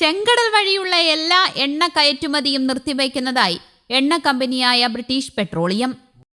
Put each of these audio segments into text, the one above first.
ചെങ്കടൽ വഴിയുള്ള എല്ലാ എണ്ണ കയറ്റുമതിയും നിർത്തിവയ്ക്കുന്നതായി എണ്ണ കമ്പനിയായ ബ്രിട്ടീഷ് പെട്രോളിയം.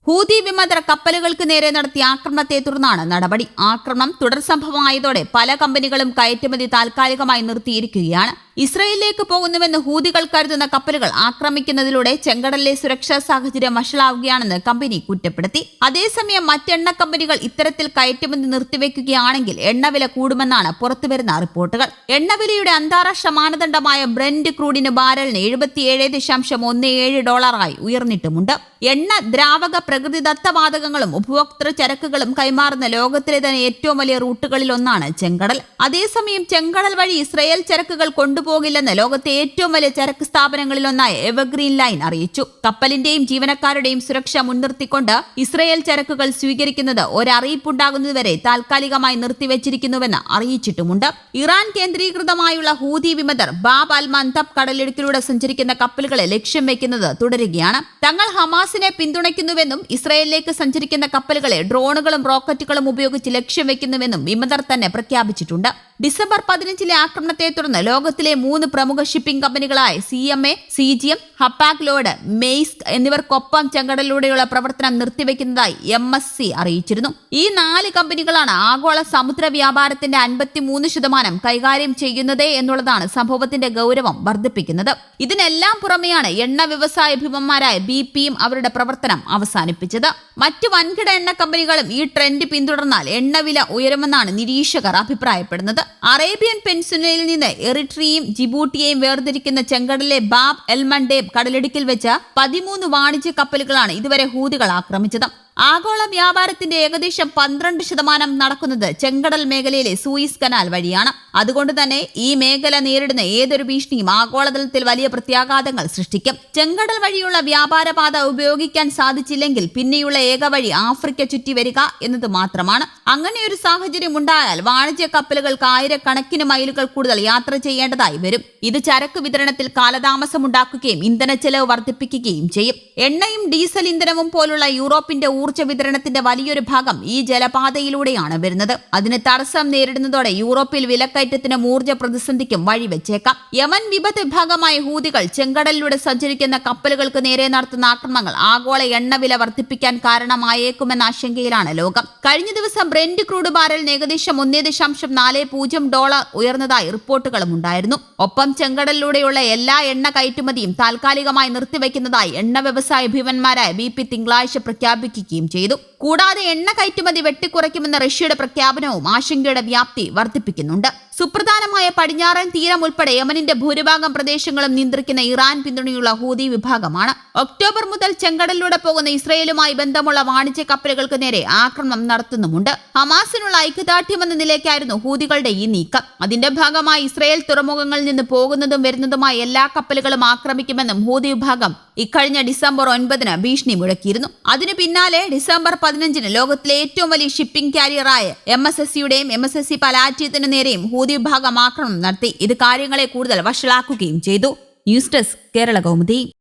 ഹൂതി വിമതർ കപ്പലുകൾക്ക് നേരെ നടത്തിയ ആക്രമണത്തെ തുടർന്നാണ് നടപടി. ആക്രമണം തുടർ സംഭവമായതോടെ പല കമ്പനികളും കയറ്റുമതി താൽക്കാലികമായി നിർത്തിയിരിക്കുകയാണ്. ഇസ്രയേലിലേക്ക് പോകുന്നുവെന്ന് ഹൂതികൾ കരുതുന്ന കപ്പലുകൾ ആക്രമിക്കുന്നതിലൂടെ ചെങ്കടലിലെ സുരക്ഷാ സാഹചര്യം വഷളാവുകയാണെന്ന് കമ്പനി കുറ്റപ്പെടുത്തി. അതേസമയം മറ്റെണ്ണ കമ്പനികൾ ഇത്തരത്തിൽ കയറ്റുമതി നിർത്തിവെക്കുകയാണെങ്കിൽ എണ്ണവില കൂടുമെന്നാണ് പുറത്തുവരുന്ന റിപ്പോർട്ടുകൾ. എണ്ണവിലയുടെ അന്താരാഷ്ട്ര മാനദണ്ഡമായ ബ്രെൻഡ് ക്രൂഡിന് ബാരലിന് എഴുപത്തിയേഴ് ദശാംശം ഒന്ന് ഏഴ് ഡോളറായി ഉയർന്നിട്ടുമുണ്ട്. എണ്ണ ദ്രാവക പ്രകൃതിദത്ത വാതകങ്ങളും ഉപഭോക്തൃ ചരക്കുകളും കൈമാറുന്ന ലോകത്തിലെ തന്നെ ഏറ്റവും വലിയ റൂട്ടുകളിൽ ഒന്നാണ് ചെങ്കടൽ. അതേസമയം ചെങ്കടൽ വഴി ഇസ്രയേൽ ചരക്കുകൾ കൊണ്ടുപോകില്ലെന്ന് ലോകത്തെ ഏറ്റവും വലിയ ചരക്ക് സ്ഥാപനങ്ങളിലൊന്നായ എവർഗ്രീൻ ലൈൻ അറിയിച്ചു. കപ്പലിന്റെയും ജീവനക്കാരുടെയും സുരക്ഷ മുൻനിർത്തിക്കൊണ്ട് ഇസ്രയേൽ ചരക്കുകൾ സ്വീകരിക്കുന്നത് ഒരറിയിപ്പുണ്ടാകുന്നതുവരെ താൽക്കാലികമായി നിർത്തിവെച്ചിരിക്കുന്നുവെന്ന് അറിയിച്ചിട്ടുമുണ്ട്. ഇറാൻ കേന്ദ്രീകൃതമായുള്ള ഹൂതി വിമതർ ബാബ് അൽ മന്തബ് കടലിടുക്കിലൂടെ സഞ്ചരിക്കുന്ന കപ്പലുകളെ ലക്ഷ്യം വെക്കുന്നത് തുടരുകയാണ്. തങ്ങൾ ഹമാസിനെ പിന്തുണയ്ക്കുന്നുവെന്നും ഇസ്രയേലിലേക്ക് സഞ്ചരിക്കുന്ന കപ്പലുകളെ ഡ്രോണുകളും റോക്കറ്റുകളും ഉപയോഗിച്ച് ലക്ഷ്യം വെക്കുന്നുവെന്നും വിമതർ തന്നെ പ്രഖ്യാപിച്ചിട്ടുണ്ട്. ഡിസംബർ പതിനഞ്ചിലെ ആക്രമണത്തെ തുടർന്ന് ലോകത്തിലെ മൂന്ന് പ്രമുഖ shipping കമ്പനികളായ C M A C G M Hapag Lloyd Maersk എന്നിവർക്കൊപ്പം ചെങ്കടലിലൂടെയുള്ള പ്രവർത്തനം നിർത്തിവെക്കുന്നതായി എം എസ് സി അറിയിച്ചിരുന്നു. ഈ നാല് കമ്പനികളാണ് ആഗോള സമുദ്ര വ്യാപാരത്തിന്റെ അൻപത്തിമൂന്ന് ശതമാനം കൈകാര്യം ചെയ്യുന്നത് എന്നുള്ളതാണ് സംഭവത്തിന്റെ ഗൗരവം വർദ്ധിപ്പിക്കുന്നത്. ഇതിനെല്ലാം പുറമെയാണ് എണ്ണ വ്യവസായ ഭീമന്മാരായ ബി പിയും അവരുടെ പ്രവർത്തനം അവസാനിപ്പിച്ചത്. മറ്റ് വൻകിട എണ്ണ കമ്പനികളും ഈ ട്രെൻഡ് പിന്തുടർന്നാൽ എണ്ണവില ഉയരുമെന്നാണ് നിരീക്ഷകർ അഭിപ്രായപ്പെടുന്നത്. അറേബ്യൻ പെൻസുലയിൽ നിന്ന് എറിട്രിയും ജിബൂട്ടിയെയും വേർതിരിക്കുന്ന ചെങ്കടലിലെ ബാബ് എൽമണ്ടേബ് കടലിടുക്കിൽ വെച്ച പതിമൂന്ന് വാണിജ്യ കപ്പലുകളാണ് ഇതുവരെ ഹൂതികൾ ആക്രമിച്ചത്. ആഗോള വ്യാപാരത്തിന്റെ ഏകദേശം പന്ത്രണ്ട് ശതമാനം നടക്കുന്നത് ചെങ്കടൽ മേഖലയിലെ സൂയിസ് കനാൽ വഴിയാണ്. അതുകൊണ്ട് തന്നെ ഈ മേഖല നേരിടുന്ന ഏതൊരു ഭീഷണിയും ആഗോളതലത്തിൽ വലിയ പ്രത്യാഘാതങ്ങൾ സൃഷ്ടിക്കും. ചെങ്കടൽ വഴിയുള്ള വ്യാപാരപാത ഉപയോഗിക്കാൻ സാധിച്ചില്ലെങ്കിൽ പിന്നെയുള്ള ഏക വഴി ആഫ്രിക്ക ചുറ്റി വരിക എന്നത് മാത്രമാണ്. അങ്ങനെ ഒരു സാഹചര്യം ഉണ്ടായാൽ വാണിജ്യ കപ്പലുകൾക്ക് ആയിരക്കണക്കിന് മൈലുകൾ കൂടുതൽ യാത്ര ചെയ്യേണ്ടതായി വരും. ഇത് ചരക്ക് വിതരണത്തിൽ കാലതാമസം ഉണ്ടാക്കുകയും ഇന്ധന ചെലവ് വർദ്ധിപ്പിക്കുകയും ചെയ്യും. എണ്ണയും ഡീസൽ ഇന്ധനവും പോലുള്ള യൂറോപ്പിന്റെ ഊർജ വിതരണത്തിന്റെ വലിയൊരു ഭാഗം ഈ ജലപാതയിലൂടെയാണ് വരുന്നത്. അതിന് തടസ്സം നേരിടുന്നതോടെ യൂറോപ്പിൽ വിലക്കയറ്റത്തിനും ഊർജ പ്രതിസന്ധിക്കും വഴിവെച്ചേക്കാം. യമൻ വിപത്ത് വിഭാഗമായ ഹൂതികൾ ചെങ്കടലിലൂടെ സഞ്ചരിക്കുന്ന കപ്പലുകൾക്ക് നേരെ നടത്തുന്ന ആക്രമണങ്ങൾ ആഗോള എണ്ണവില വർദ്ധിപ്പിക്കാൻ കാരണമായേക്കുമെന്ന ആശങ്കയിലാണ് ലോകം. കഴിഞ്ഞ ദിവസം ബ്രെൻഡ് ക്രൂഡ് ബാരലിന് ഏകദേശം ഒന്നേ ദശാംശം നാല് പൂജ്യം ഡോളർ ഉയർന്നതായി റിപ്പോർട്ടുകളും ഉണ്ടായിരുന്നു. ഒപ്പം ചെങ്കടലിലൂടെയുള്ള എല്ലാ എണ്ണ കയറ്റുമതിയും താൽക്കാലികമായി നിർത്തിവെക്കുന്നതായി എണ്ണ വ്യവസായ ഭീമന്മാരായ ബി പി തിങ്കളാഴ്ച പ്രഖ്യാപിക്കുകയും ചെയ്തു. കൂടാതെ എണ്ണ കയറ്റുമതി വെട്ടിക്കുറയ്ക്കുമെന്ന റഷ്യയുടെ പ്രഖ്യാപനവും ആശങ്കയുടെ വ്യാപ്തി വർദ്ധിപ്പിക്കുന്നുണ്ട്. സുപ്രധാനമായ പടിഞ്ഞാറൻ തീരം ഉൾപ്പെടെ യമനിന്റെ ഭൂരിഭാഗം പ്രദേശങ്ങളും നിയന്ത്രിക്കുന്ന ഇറാൻ പിന്തുണയുള്ള ഹൂതി വിഭാഗമാണ്. ഒക്ടോബർ മുതൽ ചെങ്കടലിലൂടെ പോകുന്ന ഇസ്രയേലുമായി ബന്ധമുള്ള വാണിജ്യ കപ്പലുകൾക്ക് നേരെ ആക്രമണം നടത്തുന്നുമുണ്ട്. ഹമാസിനുള്ള ഐക്യദാർഢ്യമെന്ന നിലയ്ക്കായിരുന്നു ഹൂതികളുടെ ഈ നീക്കം. അതിന്റെ ഭാഗമായി ഇസ്രയേൽ തുറമുഖങ്ങളിൽ നിന്ന് പോകുന്നതും വരുന്നതുമായ എല്ലാ കപ്പലുകളും ആക്രമിക്കുമെന്നും ഹൂതി വിഭാഗം ഇക്കഴിഞ്ഞ ഡിസംബർ ഒൻപതിന് ഭീഷണി മുഴക്കിയിരുന്നു. അതിനു പിന്നാലെ ഡിസംബർ പതിനഞ്ചിന് ലോകത്തിലെ ഏറ്റവും വലിയ ഷിപ്പിംഗ് കാരിയറായ എം എസ് എസ് സിയുടെയും എം എസ് എസ് സി പലാറ്റിയത്തിന് നേരെയും ഹൂതി വിഭാഗം ആക്രമണം നടത്തി. ഇത് കാര്യങ്ങളെ കൂടുതൽ വഷളാക്കുകയും ചെയ്തു. News desk Kerala Kaumudi.